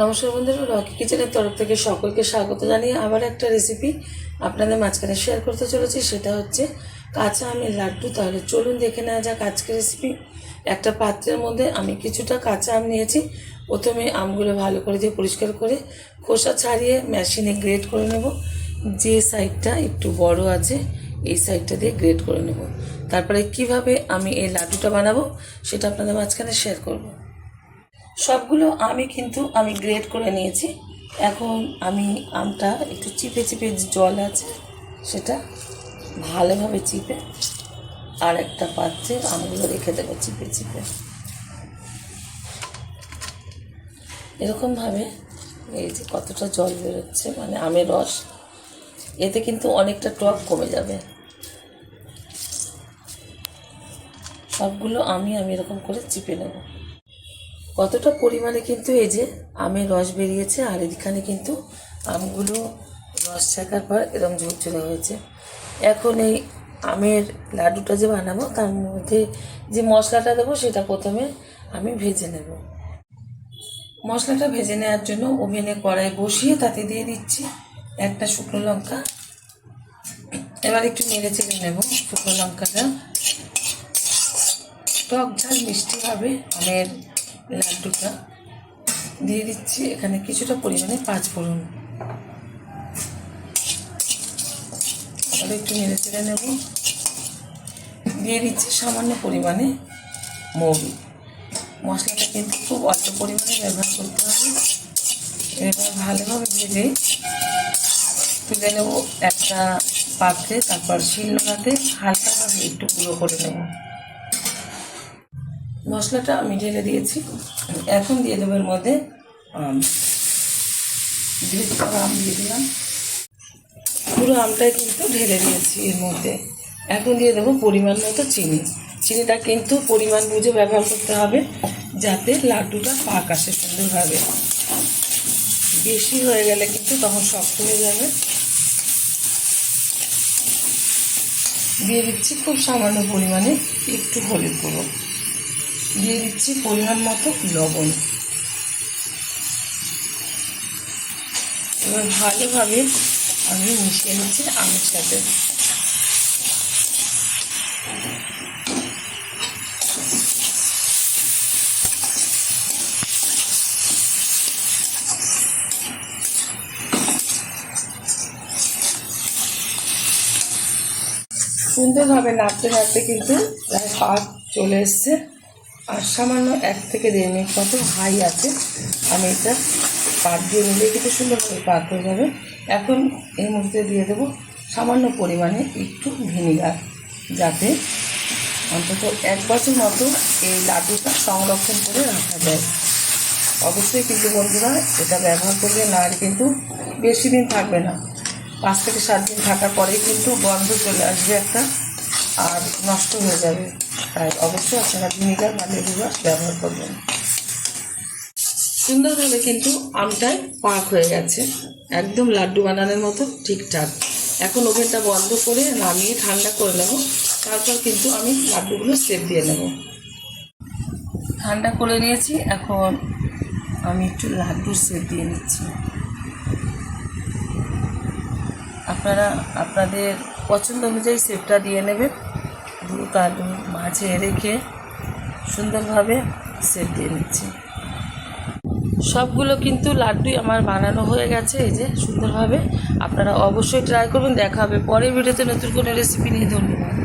নমস্কার বন্ধুরা, রকি কিচেনের তরফ থেকে সকলকে স্বাগত জানিয়ে আবার একটা রেসিপি আপনাদের মাঝখানে শেয়ার করতে চলেছি, সেটা হচ্ছে কাঁচা আমের লাড্ডু। তাহলে চলুন দেখে নেওয়া যাক আজকের রেসিপি একটা পাত্রের মধ্যে আমি কিছুটা কাঁচা আম নিয়েছি। প্রথমে আমগুলো ভালো করে দিয়ে পরিষ্কার করে খোসা ছাড়িয়ে মেশিনে গ্রেড করে নেব। যে সাইডটা একটু বড় আছে, এই সাইডটা দিয়ে গ্রেড করে নেব। তারপরে কীভাবে আমি এই লাড্ডুটা বানাবো, সেটা আপনাদের মাঝখানে শেয়ার করব। সবগুলো আমি কিন্তু আমি গ্রেড করে নিয়েছি। এখন আমি আমটা একটু চিপে চিপে জল আছে, সেটা ভালোভাবে চিপে আর একটা পাত্রে আমগুলো রেখে দেবো চিপে চিপে। এরকমভাবে এই যে কতটা জল বেরোচ্ছে মানে আমের রস, এতে কিন্তু অনেকটা টক কমে যাবে। সবগুলো আমি আমি এরকম করে চিপে নেব। কতটা পরিমাণে কিন্তু এই যে আমের রস বেরিয়েছে, আর এখানে কিন্তু আমগুলো রস ছাকার পর এরকম ঝুরঝুরে হয়েছে। এখন এই আমের লাড্ডুটা যে বানাবো, তার মধ্যে যে মশলাটা দেবো, সেটা প্রথমে আমি ভেজে নেব। মশলাটা ভেজে নেওয়ার জন্য ওভেনে কড়াই বসিয়ে তাতে দিয়ে দিচ্ছি একটা শুকনো লঙ্কা। এবার একটু নেড়ে চেড়ে নেব শুকনো লঙ্কাটা। টক ঝাল মিষ্টি হবে আমের লাড্ডুটা দিয়ে দিচ্ছি। এখানে কিছুটা পরিমাণে পাঁচ ফোড়ন। আবার একটু নেড়ে চেড়ে নেব। দিয়ে দিচ্ছি সামান্য পরিমাণে মৌরি। মশলাটা কিন্তু খুব অল্প পরিমাণে ব্যবহার করতে হবে। এবার ভালোভাবে ভেজে তুলে নেব একটা পাত্রে, তারপর শিলনোড়াতে হালকাভাবে একটু গুঁড়ো করে নেব। মশলাটা আমি ঢেলে দিয়েছি। এখন দিয়ে দেবো এর মধ্যে, আম। দিয়ে আম দিয়ে দিলাম। পুরো আমটাই কিন্তু ঢেলে দিয়েছি এর মধ্যে। এখন দিয়ে দেবো পরিমাণ মতো চিনি। চিনিটা কিন্তু পরিমাণ বুঝে ব্যবহার করতে হবে, যাতে লাড্ডুটা পাক আসে সুন্দরভাবে। বেশি হয়ে গেলে কিন্তু তখন শক্ত হয়ে যাবে। দিয়ে দিচ্ছি খুব সামান্য পরিমাণে একটু হলুদ গুঁড়ো। দিয়ে দিচ্ছি পরিমাণ মতো লবণ। এবার ভালোভাবে আমি মিশিয়ে নিচ্ছি আমের সাথে সুন্দরভাবে নাড়তে নাড়তে কিন্তু প্রায় পাক চলে এসছে। আর সামান্য এক থেকে দেড় মিনিট মতো হাই আছে। আমি এটা পাক দিয়ে নিলে কিন্তু সুন্দরভাবে পাক হয়ে যাবে। এখন এই মুহূর্তে দিয়ে দেবো সামান্য পরিমাণে একটু ভিনিগার, যাতে অন্তত এক বছর মতো এই লাড্ডুটা সংরক্ষণ করে রাখা যায়। অবশ্যই কিন্তু বন্ধুরা, এটা ব্যবহার করলে না কিন্তু বেশি দিন থাকবে না। পাঁচ থেকে সাত দিন থাকার পরেই কিন্তু গন্ধ চলে আসবে একটা। আর নষ্ট হয়ে যাবে। তাই অবশ্যই আপনারা ভিনিগার বা লেবু রস ব্যবহার করবেন। সুন্দরভাবে কিন্তু আমটায় পাক হয়ে গেছে। একদম লাড্ডু বানানোর মতো, ঠিকঠাক। এখন ওভেনটা বন্ধ করে নামিয়ে ঠান্ডা করে নেব। তারপর কিন্তু আমি লাড্ডুগুলো সেপ দিয়ে নেব। ঠান্ডা করে নিয়েছি। এখন আমি একটু লাড্ডুর সেপ দিয়ে নিচ্ছি। আপনারা, আপনাদের পছন্দ অনুযায়ী সেপটা দিয়ে নেবে। দু আলু মাঝে রেখে সুন্দরভাবে সেপ দিয়ে নিচ্ছি। সবগুলো কিন্তু লাড্ডুই আমার বানানো হয়ে গেছে, এই যে সুন্দরভাবে। আপনারা অবশ্যই ট্রাই করবেন, দেখা হবে পরের ভিডিওতে নতুন কোনো রেসিপি নিয়ে। ধন্যবাদ।